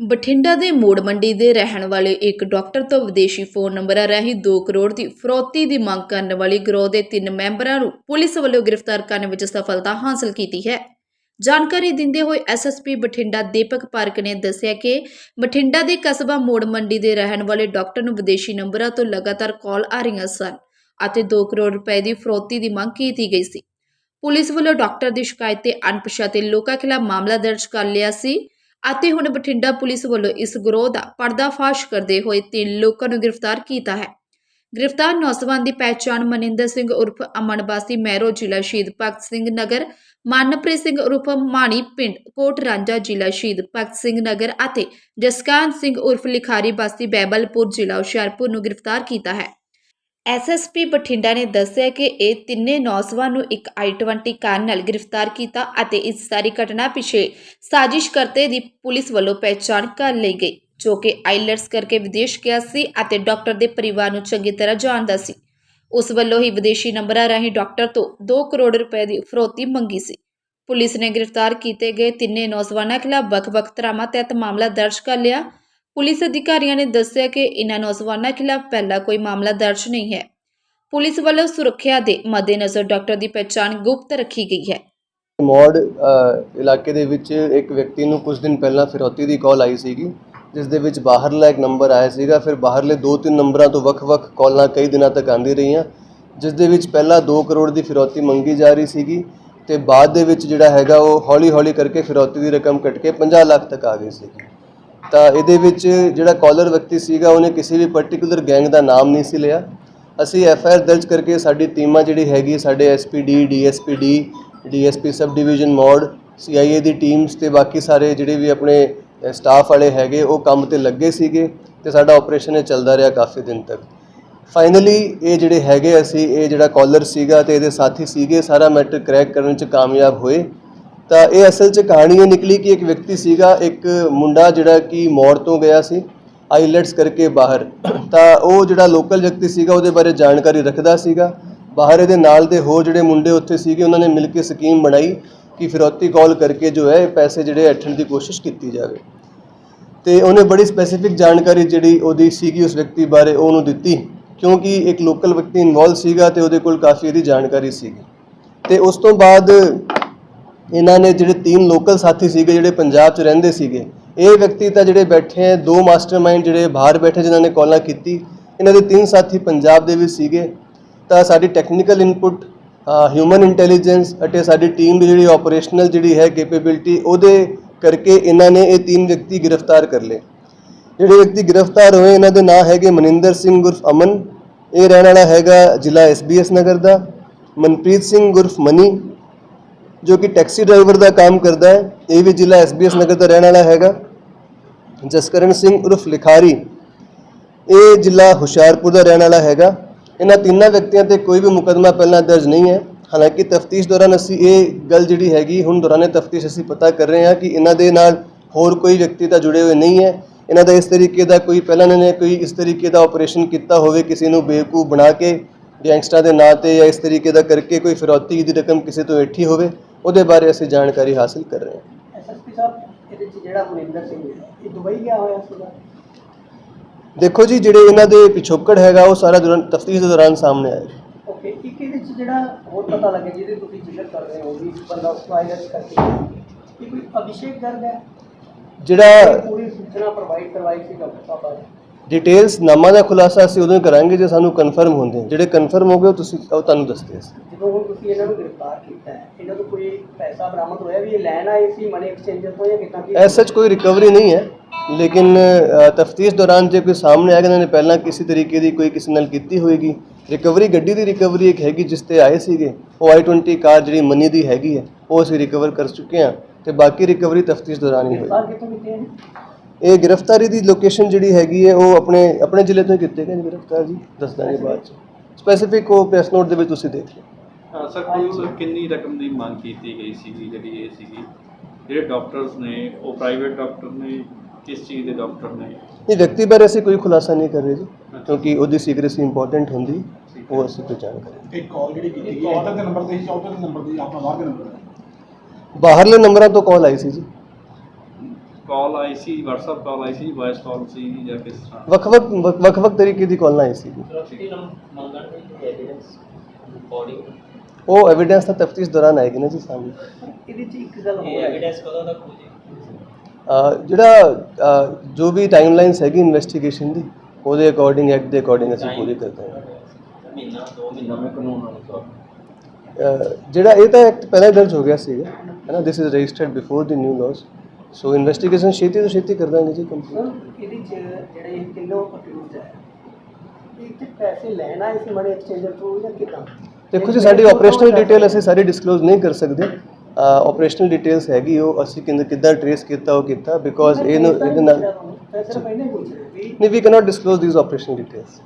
ਬਠਿੰਡਾ ਦੇ ਮੋੜ ਮੰਡੀ ਦੇ ਰਹਿਣ ਵਾਲੇ ਇੱਕ ਡਾਕਟਰ ਤੋਂ ਵਿਦੇਸ਼ੀ ਫੋਨ ਨੰਬਰਾਂ ਰਾਹੀਂ 2 ਕਰੋੜ ਦੀ ਫਰੋਤੀ ਦੀ ਮੰਗ ਕਰਨ ਵਾਲੀ ਗਰੋਹ ਦੇ ਤਿੰਨ ਮੈਂਬਰਾਂ ਨੂੰ ਪੁਲਿਸ ਵੱਲੋਂ ਗ੍ਰਿਫਤਾਰ ਕਰਨ ਵਿੱਚ ਸਫਲਤਾ ਹਾਸਲ ਕੀਤੀ ਹੈ। ਜਾਣਕਾਰੀ ਦਿੰਦੇ ਹੋਏ ਐਸਐਸਪੀ ਬਠਿੰਡਾ ਦੀਪਕ ਪਾਰਕ ਨੇ ਦੱਸਿਆ ਕਿ ਬਠਿੰਡਾ ਦੇ ਕਸਬਾ ਮੋੜ ਮੰਡੀ ਦੇ ਰਹਿਣ ਵਾਲੇ ਡਾਕਟਰ ਨੂੰ ਵਿਦੇਸ਼ੀ ਨੰਬਰਾਂ ਤੋਂ ਲਗਾਤਾਰ ਕਾਲ ਆ ਰਹੀਆਂ ਸਨ ਅਤੇ 2 ਕਰੋੜ ਰੁਪਏ ਦੀ ਫਰੋਤੀ ਦੀ ਮੰਗ ਕੀਤੀ ਗਈ ਸੀ। ਪੁਲਿਸ ਵੱਲੋਂ ਡਾਕਟਰ ਦੀ ਸ਼ਿਕਾਇਤ ਤੇ ਅਣਪਛਾਤੇ ਲੋਕਾਂ ਖਿਲਾਫ ਮਾਮਲਾ ਦਰਜ ਕਰ ਲਿਆ ਸੀ। ਅਤੇ ਹੁਣ ਬਠਿੰਡਾ ਪੁਲਿਸ ਵੱਲੋਂ ਇਸ ਗਰੋਹ ਦਾ ਪਰਦਾਫਾਸ਼ ਕਰਦੇ ਹੋਏ ਤਿੰਨ ਲੋਕਾਂ ਨੂੰ ਗ੍ਰਿਫਤਾਰ ਕੀਤਾ ਹੈ। ਗ੍ਰਿਫਤਾਰ ਨੌਜਵਾਨ ਦੀ ਪਹਿਚਾਣ ਮਨਿੰਦਰ ਸਿੰਘ ਉਰਫ ਅਮਨ ਵਾਸੀ ਮਹਿਰੋ ਜ਼ਿਲ੍ਹਾ ਸ਼ਹੀਦ ਭਗਤ ਸਿੰਘ ਨਗਰ, ਮਨਪ੍ਰੀਤ ਸਿੰਘ ਉਰਫ ਮਾਣੀ ਪਿੰਡ, ਕੋਟ ਰਾਂਝਾ ਜ਼ਿਲ੍ਹਾ ਸ਼ਹੀਦ ਭਗਤ ਸਿੰਘ ਨਗਰ ਅਤੇ ਜਸਕਾਨ ਸਿੰਘ ਉਰਫ ਲਿਖਾਰੀ ਬਾਸੀ ਬੈਬਲਪੁਰ ਜ਼ਿਲ੍ਹਾ ਹੁਸ਼ਿਆਰਪੁਰ ਨੂੰ ਗ੍ਰਿਫਤਾਰ ਕੀਤਾ ਹੈ। ਐਸਐਸਪੀ ਬਠਿੰਡਾ ਨੇ ਦੱਸਿਆ ਕਿ ਇਹ ਤਿੰਨੇ ਨੌਜਵਾਨ ਨੂੰ ਇੱਕ i20 ਕਾਰ ਨਾਲ ਗ੍ਰਿਫਤਾਰ ਕੀਤਾ ਅਤੇ ਇਸ ਸਾਰੀ ਘਟਨਾ ਪਿੱਛੇ ਸਾਜ਼ਿਸ਼ ਕਰਤੇ ਦੀ ਪੁਲਿਸ ਵੱਲੋਂ ਪਹਿਚਾਣ ਕਰ ਲਈ ਗਈ, ਜੋ ਕਿ ਆਈਲੈਟਸ ਕਰਕੇ ਵਿਦੇਸ਼ ਗਿਆ ਸੀ ਅਤੇ ਡਾਕਟਰ ਦੇ ਪਰਿਵਾਰ ਨੂੰ ਚੰਗੀ ਤਰ੍ਹਾਂ ਜਾਣਦਾ ਸੀ। ਉਸ ਵੱਲੋਂ ਹੀ ਵਿਦੇਸ਼ੀ ਨੰਬਰਾਂ ਰਾਹੀਂ ਡਾਕਟਰ ਤੋਂ 2 ਕਰੋੜ ਰੁਪਏ ਦੀ ਫਰੋਤੀ ਮੰਗੀ ਸੀ। ਪੁਲਿਸ ਨੇ ਗ੍ਰਿਫਤਾਰ ਕੀਤੇ ਗਏ ਤਿੰਨੇ ਨੌਜਵਾਨਾਂ ਖਿਲਾਫ ਵੱਖ-ਵੱਖ ਧਾਰਾਵਾਂ ਤਹਿਤ ਮਾਮਲਾ ਦਰਜ ਕਰ ਲਿਆ ਪੁਲਿਸ ਅਧਿਕਾਰੀਆਂ ਨੇ ਦੱਸਿਆ ਕਿ ਇਨ੍ਹਾਂ ਨੌਜਵਾਨਾਂ ਖਿਲਾਫ ਪਹਿਲਾਂ ਕੋਈ ਮਾਮਲਾ ਦਰਜ ਨਹੀਂ ਹੈ। ਪੁਲਿਸ ਵੱਲੋਂ ਸੁਰੱਖਿਆ ਦੇ ਮੱਦੇਨਜ਼ਰ ਡਾਕਟਰ ਦੀ ਪਛਾਣ ਗੁਪਤ ਰੱਖੀ ਗਈ ਹੈ। ਮੌੜ ਇਲਾਕੇ ਦੇ ਵਿੱਚ ਇੱਕ ਵਿਅਕਤੀ ਨੂੰ ਕੁਝ ਦਿਨ ਪਹਿਲਾਂ ਫਿਰੌਤੀ ਦੀ ਕਾਲ ਆਈ ਸੀਗੀ, ਜਿਸ ਦੇ ਵਿੱਚ ਬਾਹਰਲਾ ਇੱਕ ਨੰਬਰ ਆਇਆ ਸੀਗਾ। ਫਿਰ ਬਾਹਰਲੇ ਦੋ ਤਿੰਨ ਨੰਬਰਾਂ ਤੋਂ ਵੱਖ-ਵੱਖ ਕਾਲਾਂ ਕਈ ਦਿਨਾਂ ਤੱਕ ਆਂਦੀ ਰਹੀਆਂ, ਜਿਸ ਦੇ ਵਿੱਚ ਪਹਿਲਾਂ 2 ਕਰੋੜ ਦੀ ਫਿਰੌਤੀ ਮੰਗੀ ਜਾ ਰਹੀ ਸੀਗੀ ਤੇ ਬਾਅਦ ਦੇ ਵਿੱਚ ਜਿਹੜਾ ਹੈਗਾ ਉਹ ਹੌਲੀ-ਹੌਲੀ ਕਰਕੇ ਫਿਰੌਤੀ ਦੀ ਰਕਮ ਕੱਟ ਕੇ 50 ਲੱਖ ਤੱਕ ਆ ਗਈ ਸੀਗੀ। ਤਾਂ ਇਹਦੇ ਵਿੱਚ ਜਿਹੜਾ ਕਾਲਰ ਵਿਅਕਤੀ ਸੀਗਾ, ਉਹਨੇ ਕਿਸੇ ਵੀ ਪਾਰਟਿਕੂਲਰ ਗੈਂਗ ਦਾ ਨਾਮ ਨਹੀਂ ਸੀ ਲਿਆ। ਅਸੀਂ ਐਫ ਆਈ ਆਰ ਦਰਜ ਕਰਕੇ ਸਾਡੀ ਟੀਮਾਂ ਜਿਹੜੀ ਹੈਗੀ, ਸਾਡੇ S P D D S P D D DSPD P sub division mode ਏ ਦੀ ਟੀਮਸ ਤੇ ਬਾਕੀ ਸਾਰੇ ਜਿਹੜੇ ਵੀ ਆਪਣੇ ਸਟਾਫ ਵਾਲੇ ਹੈਗੇ, ਉਹ ਕੰਮ ਤੇ ਲੱਗੇ ਸੀਗੇ ਤੇ ਸਾਡਾ ਆਪਰੇਸ਼ਨ ਇਹ ਚੱਲਦਾ ਰਿਹਾ ਕਾਫੀ ਦਿਨ ਤੱਕ। ਫਾਈਨਲੀ ਇਹ ਜਿਹੜੇ ਹੈਗੇ ਅਸੀਂ, ਇਹ ਜਿਹੜਾ ਕਾਲਰ ਸੀਗਾ ਤੇ ਇਹਦੇ ਸਾਥੀ ਸੀਗੇ, ਸਾਰਾ ਮੈਟਰ ਕਰੈਕ ਕਰਨ ਚ ਕਾਮਯਾਬ ਹੋਏ। ਤਾਂ ਇਹ ਅਸਲ 'ਚ ਕਹਾਣੀ ਇਹ ਨਿਕਲੀ ਕਿ ਇੱਕ ਵਿਅਕਤੀ ਸੀਗਾ, ਇੱਕ ਮੁੰਡਾ ਜਿਹੜਾ ਕਿ ਮੌੜ ਤੋਂ ਗਿਆ ਸੀ, ਆਈਲੈਟਸ ਕਰਕੇ ਬਾਹਰ। ਤਾਂ ਉਹ ਜਿਹੜਾ ਲੋਕਲ ਵਿਅਕਤੀ ਸੀਗਾ, ਉਹਦੇ ਬਾਰੇ ਜਾਣਕਾਰੀ ਰੱਖਦਾ ਸੀਗਾ। ਬਾਹਰ ਇਹਦੇ ਨਾਲ ਦੇ ਹੋਰ ਜਿਹੜੇ ਮੁੰਡੇ ਉੱਥੇ ਸੀਗੇ, ਉਹਨਾਂ ਨੇ ਮਿਲ ਕੇ ਸਕੀਮ ਬਣਾਈ ਕਿ ਫਿਰੌਤੀ ਕਾਲ ਕਰਕੇ ਜੋ ਹੈ ਪੈਸੇ ਜਿਹੜੇ ਅੱਠਣ ਦੀ ਕੋਸ਼ਿਸ਼ ਕੀਤੀ ਜਾਵੇ। ਤੇ ਉਹਨੇ ਬੜੀ ਸਪੈਸੀਫਿਕ ਜਾਣਕਾਰੀ ਜਿਹੜੀ ਉਹਦੀ ਸੀਗੀ ਉਸ ਵਿਅਕਤੀ ਬਾਰੇ ਉਹਨੂੰ ਦਿੱਤੀ। ਕਿਉਂਕਿ ਇੱਕ ਲੋਕਲ ਵਿਅਕਤੀ ਇਨਵੋਲਵ ਸੀਗਾ ਤੇ ਉਹਦੇ ਕੋਲ ਕਾਫੀ ਇਹਦੀ ਜਾਣਕਾਰੀ ਸੀਗੀ। ਤੇ ਉਸ ਤੋਂ ਬਾਅਦ ਇਹਨਾਂ ਨੇ ਜਿਹੜੇ ਤਿੰਨ ਲੋਕਲ ਸਾਥੀ ਸੀਗੇ, ਜਿਹੜੇ ਪੰਜਾਬ 'ਚ ਰਹਿੰਦੇ ਸੀਗੇ, ਇਹ ਵਿਅਕਤੀ ਤਾਂ ਜਿਹੜੇ ਬੈਠੇ ਹੈ, ਦੋ ਮਾਸਟਰਮਾਈਂਡ ਜਿਹੜੇ ਬਾਹਰ ਬੈਠੇ ਜਿਨ੍ਹਾਂ ਨੇ ਕਾਲਾਂ ਕੀਤੀ, ਇਹਨਾਂ ਦੇ ਤਿੰਨ ਸਾਥੀ ਪੰਜਾਬ ਦੇ ਵਿੱਚ ਸੀਗੇ। ਤਾਂ ਸਾਡੀ ਟੈਕਨੀਕਲ ਇਨਪੁਟ ਹਿਊਮਨ ਇੰਟੈਲੀਜੈਂਸ ਅਤੇ ਸਾਡੀ ਟੀਮ ਦੀ ਜਿਹੜੀ ਆਪਰੇਸ਼ਨਲ ਜਿਹੜੀ ਹੈ ਕੈਪੇਬਿਲਿਟੀ ਉਹਦੇ ਕਰਕੇ ਇਹਨਾਂ ਨੇ ਇਹ ਤਿੰਨ ਵਿਅਕਤੀ ਗ੍ਰਿਫਤਾਰ ਕਰ ਲਏ। ਜਿਹੜੇ ਵਿਅਕਤੀ ਗ੍ਰਿਫਤਾਰ ਹੋਏ, ਇਹਨਾਂ ਦੇ ਨਾਂ ਹੈਗੇ ਮਨਿੰਦਰ ਸਿੰਘ ਗੁਰਫ ਅਮਨ, ਇਹ ਰਹਿਣ ਵਾਲਾ ਹੈਗਾ ਜ਼ਿਲ੍ਹਾ ਐਸਬੀਐਸ ਨਗਰ ਦਾ, ਮਨਪ੍ਰੀਤ ਸਿੰਘ ਗੁਰਫ ਮਨੀ ਜੋ ਕਿ ਟੈਕਸੀ ਡਰਾਈਵਰ ਦਾ ਕੰਮ ਕਰਦਾ ਹੈ, ਇਹ ਵੀ ਜ਼ਿਲ੍ਹਾ ਐਸਬੀਐਸ ਨਗਰ ਦਾ ਰਹਿਣ ਵਾਲਾ ਹੈਗਾ। ਜਸਕਰਨ ਸਿੰਘ ਉਰਫ ਲਿਖਾਰੀ, ਇਹ ਜ਼ਿਲ੍ਹਾ ਹੁਸ਼ਿਆਰਪੁਰ ਦਾ ਰਹਿਣ ਵਾਲਾ ਹੈਗਾ। ਇਹਨਾਂ ਤਿੰਨਾਂ ਵਿਅਕਤੀਆਂ ਤੇ ਕੋਈ ਵੀ ਮੁਕੱਦਮਾ ਪਹਿਲਾਂ ਦਰਜ ਨਹੀਂ ਹੈ। ਹਾਲਾਂਕਿ ਤਫਤੀਸ਼ ਦੌਰਾਨ ਅਸੀਂ ਇਹ ਗੱਲ ਜਿਹੜੀ ਹੈਗੀ, ਹੁਣ ਦੌਰਾਨੇ ਤਫਤੀਸ਼ ਅਸੀਂ ਪਤਾ ਕਰ ਰਹੇ ਹਾਂ ਕਿ ਇਹਨਾਂ ਦੇ ਨਾਲ ਹੋਰ ਕੋਈ ਵਿਅਕਤੀ ਤਾਂ ਜੁੜੇ ਹੋਏ ਨਹੀਂ ਹੈ। ਇਹਨਾਂ ਦਾ ਇਸ ਤਰੀਕੇ ਦਾ ਕੋਈ, ਪਹਿਲਾਂ ਇਹਨਾਂ ਨੇ ਕੋਈ ਇਸ ਤਰੀਕੇ ਦਾ ਆਪਰੇਸ਼ਨ ਕੀਤਾ ਹੋਵੇ ਕਿਸੇ ਨੂੰ ਬੇਵਕੂਫ ਬਣਾ ਕੇ ਗੈਂਗਸਟਰ ਦੇ ਨਾਂ ਤੇ ਜਾਂ ਇਸ ਤਰੀਕੇ ਦਾ ਕਰਕੇ ਕੋਈ ਫਿਰੌਤੀ ਦੀ ਰਕਮ ਕਿਸੇ ਤੋਂ ਇੱਠੀ ਹੋਵੇ। ਉਹਦੇ ਬਾਰੇ ਅਸੀਂ ਜਾਣਕਾਰੀ ਹਾਸਲ ਕਰ ਰਹੇ ਹਾਂ। ਐਸਐਸਪੀ ਸਾਹਿਬ ਇਹਦੇ ਚ ਜਿਹੜਾ ਮਨਿੰਦਰ ਸਿੰਘ ਇਹ ਦੁਬਈ ਗਿਆ ਹੋਇਆ ਸੀਗਾ ਦੇਖੋ ਜੀ ਜਿਹੜੇ ਇਹਨਾਂ ਦੇ ਪਿਛੋਕੜ ਹੈਗਾ ਉਹ ਸਾਰਾ ਦੌਰਾਨ ਤਫਤੀਸ਼ ਦੇ ਦੌਰਾਨ ਸਾਹਮਣੇ ਆਏਗਾ ਓਕੇ ਇੱਕ ਇਹਦੇ ਚ ਜਿਹੜਾ ਹੋਰ ਪਤਾ ਲੱਗਿਆ ਜਿਹਦੇ ਤੁਸੀਂ ਜ਼ਿਕਰ ਕਰ ਰਹੇ ਹੋ ਵੀ ਬੰਦਾ ਉਸ ਵਾਇਰਸ ਕਰਕੇ। ਇਹ ਕੋਈ ਅਭਿਸ਼ੇਕ ਗਰਗ ਹੈ? ਜਿਹੜਾ ਇਹ ਪੂਰੀ ਸੂਚਨਾ ਪ੍ਰੋਵਾਈਡ ਕਰਵਾਈ ਸੀ ਡਾਕਟਰ ਸਾਹਿਬ ਨੇ ਡਿਟੇਲਸ ਨਾਮਾਂ ਦਾ ਖੁਲਾਸਾ ਅਸੀਂ ਉਦੋਂ ਹੀ ਕਰਾਂਗੇ ਜੇ ਸਾਨੂੰ ਕਨਫਰਮ ਹੁੰਦੇ ਜਿਹੜੇ ਕਨਫਰਮ ਹੋ ਗਏ ਉਹ ਤੁਸੀਂ ਉਹ ਤੁਹਾਨੂੰ ਦੱਸਦੇ ਅਸੀਂ ਜਦੋਂ ਹੁਣ ਤੁਸੀਂ ਇਹਨਾਂ ਨੂੰ ਗ੍ਰਿਫਤਾਰ ਕੀਤਾ ਹੈ ਇਹਨਾਂ ਤੋਂ ਕੋਈ ਪੈਸਾ ਬਰਾਮਦ ਹੋਇਆ ਵੀ ਇਹ ਲੈਣ ਆਏ ਸੀ ਮਨੀ ਐਕਸਚੇਂਜਰ ਤੋਂ ਜਾਂ ਕਿੱਦਾਂ ਕੀ ਐਸ ਸੱਚ ਕੋਈ ਰਿਕਵਰੀ ਨਹੀਂ ਹੈ ਲੇਕਿਨ ਤਫਤੀਸ਼ ਦੌਰਾਨ ਜੇ ਕੋਈ ਸਾਹਮਣੇ ਆਏਗਾ ਇਹਨਾਂ ਨੇ ਪਹਿਲਾਂ ਕਿਸੇ ਤਰੀਕੇ ਦੀ ਕੋਈ ਕਿਸੇ ਨਾਲ ਕੀਤੀ ਹੋਏਗੀ। ਰਿਕਵਰੀ ਗੱਡੀ ਦੀ ਰਿਕਵਰੀ ਇੱਕ ਹੈਗੀ ਜਿਸ ਤੇ ਆਏ ਸੀਗੇ ਉਹ i20 ਕਾਰ ਜਿਹੜੀ ਮਨੀ ਦੀ ਹੈਗੀ ਹੈ ਉਹ ਅਸੀਂ ਰਿਕਵਰ ਕਰ ਚੁੱਕੇ ਹਾਂ ਤੇ ਬਾਕੀ ਰਿਕਵਰੀ ਤਫਤੀਸ਼ ਦੌਰਾਨ ਹੀ ਹੋਏਗੀ। ਇਹ ਗ੍ਰਿਫਤਾਰੀ ਦੀ ਲੋਕੇਸ਼ਨ ਜਿਹੜੀ ਹੈਗੀ ਹੈ ਉਹ ਆਪਣੇ ਆਪਣੇ ਜ਼ਿਲ੍ਹੇ ਤੋਂ ਹੀ ਕੀਤੇ ਗਏ ਨੇ ਗ੍ਰਿਫਤਾਰ ਜੀ ਦੱਸ ਦਾਂਗੇ ਬਾਅਦ ਚ। ਸਪੈਸੀਫਿਕ ਉਹ ਪ੍ਰੈਸ ਨੋਟ ਦੇ ਵਿੱਚ ਤੁਸੀਂ ਦੇਖ ਲਿਓ। ਹਾਂ ਸਰ ਕੁੱਲ ਕਿੰਨੀ ਰਕਮ ਦੀ ਮੰਗ ਕੀਤੀ ਗਈ ਸੀਗੀ ਜਿਹੜੀ ਇਹ ਸੀਗੀ? ਜਿਹੜੇ ਡਾਕਟਰਸ ਨੇ ਉਹ ਪ੍ਰਾਈਵੇਟ ਡਾਕਟਰ ਨੇ ਕਿਸ ਚੀਜ਼ ਦੇ ਡਾਕਟਰ ਨੇ? ਇਹ ਵਿਅਕਤੀ ਬਾਰੇ ਅਸੀਂ ਕੋਈ ਖੁਲਾਸਾ ਨਹੀਂ ਕਰ ਰਹੇ ਜੀ ਕਿਉਂਕਿ ਉਹਦੀ ਸੀਕ੍ਰੇਸੀ ਇੰਪੋਰਟੈਂਟ ਹੁੰਦੀ ਉਹ ਅਸੀਂ ਕੋਈ ਜਾਣਕਾਰੀ ਇੱਕ ਕਾਲ ਜਿਹੜੀ ਕੀਤੀ ਗਈ ਚੌਥੇ ਦੇ ਨੰਬਰ ਤੇ ਸੀ ਚੌਥੇ ਦੇ ਨੰਬਰ ਦੀ ਆਪਣਾ ਬਾਹਰ ਦੇ ਨੰਬਰ ਬਾਹਰਲੇ ਨੰਬਰਾਂ ਤੋਂ ਕਾਲ ਆਈ ਸੀ ਜੀ। ਕਾਲ ਆਈ ਸੀ WhatsApp ਕਾਲ ਆਈ ਸੀ ਵਾਇਸ ਕਾਲ ਸੀ ਜਾਂ ਕਿਸ ਤਰ੍ਹਾਂ? ਵੱਖ-ਵੱਖ ਵੱਖ-ਵੱਖ ਤਰੀਕੇ ਦੀ ਕਾਲਾਂ ਆਈ ਸੀ। ਉਹ ਐਵੀਡੈਂਸ ਤਾਂ ਤਫਤੀਸ਼ ਦੌਰਾਨ ਆਏਗੀ ਨਾ ਜੀ ਸਾਹਮਣੇ। ਇਹਦੇ 'ਚ ਇੱਕ ਗੱਲ ਹੋਰ ਐਵੀਡੈਂਸ ਕਦੋਂ ਤੱਕ ਹੋ ਜਿਹੜਾ ਜੋ ਵੀ ਟਾਈਮਲਾਈਨਸ ਹੈਗੀ ਇਨਵੈਸਟੀਗੇਸ਼ਨ ਦੀ ਉਹਦੇ ਅਕੋਰਡਿੰਗ ਐਕਟ ਦੇ ਅਕੋਰਡਿੰਗ ਅਸੀਂ ਪੂਰੀ ਕਰਦੇ ਹਾਂ। ਮਹੀਨਾ ਦੋ ਮਹੀਨਾ ਮੈਂ ਕਾਨੂੰਨ ਅਨੁਸਾਰ ਜਿਹੜਾ ਇਹ ਤਾਂ ਐਕਟ ਪਹਿਲਾਂ ਹੀ ਦਰਜ ਹੋ ਗਿਆ ਸੀਗਾ ਹੈ ਨਾ this is registered before the new laws so investigation ਛੇਤੀ ਤੋਂ ਛੇਤੀ ਕਰ ਦਾਂਗੇ ਜੀ ਕੰਪਲੀਟ ਇਹਦੇ 'ਚ ਜਿਹੜੇ ਇਹ ਕਿਲੋ ਅਕਿਊਜ਼ ਹੈ ਇਹ 'ਚ ਪੈਸੇ ਲੈਣਾ ਇਸ ਮਨੀ ਐਕਸਚੇਂਜਰ ਤੋਂ ਜਾਂ ਕਿਦਾਂ? ਦੇਖੋ ਜੀ ਸਾਡੀ ਆਪਰੇਸ਼ਨਲ ਡਿਟੇਲ ਅਸੀਂ ਸਾਰੀ ਡਿਸਕਲੋਜ਼ ਨਹੀਂ ਕਰ ਸਕਦੇ। ਆਪਰੇਸ਼ਨਲ ਡਿਟੇਲਸ ਹੈਗੀ ਉਹ ਅਸੀਂ ਕਿੰਦ ਕਿੱਦਾਂ ਟਰੇਸ ਕੀਤਾ ਉਹ ਕੀਤਾ ਬਿਕੋਜ਼ ਇਹਨੂੰ ਇਹਦੇ ਨਾਲ ਨਹੀਂ ਵੀ cannot disclose these operational details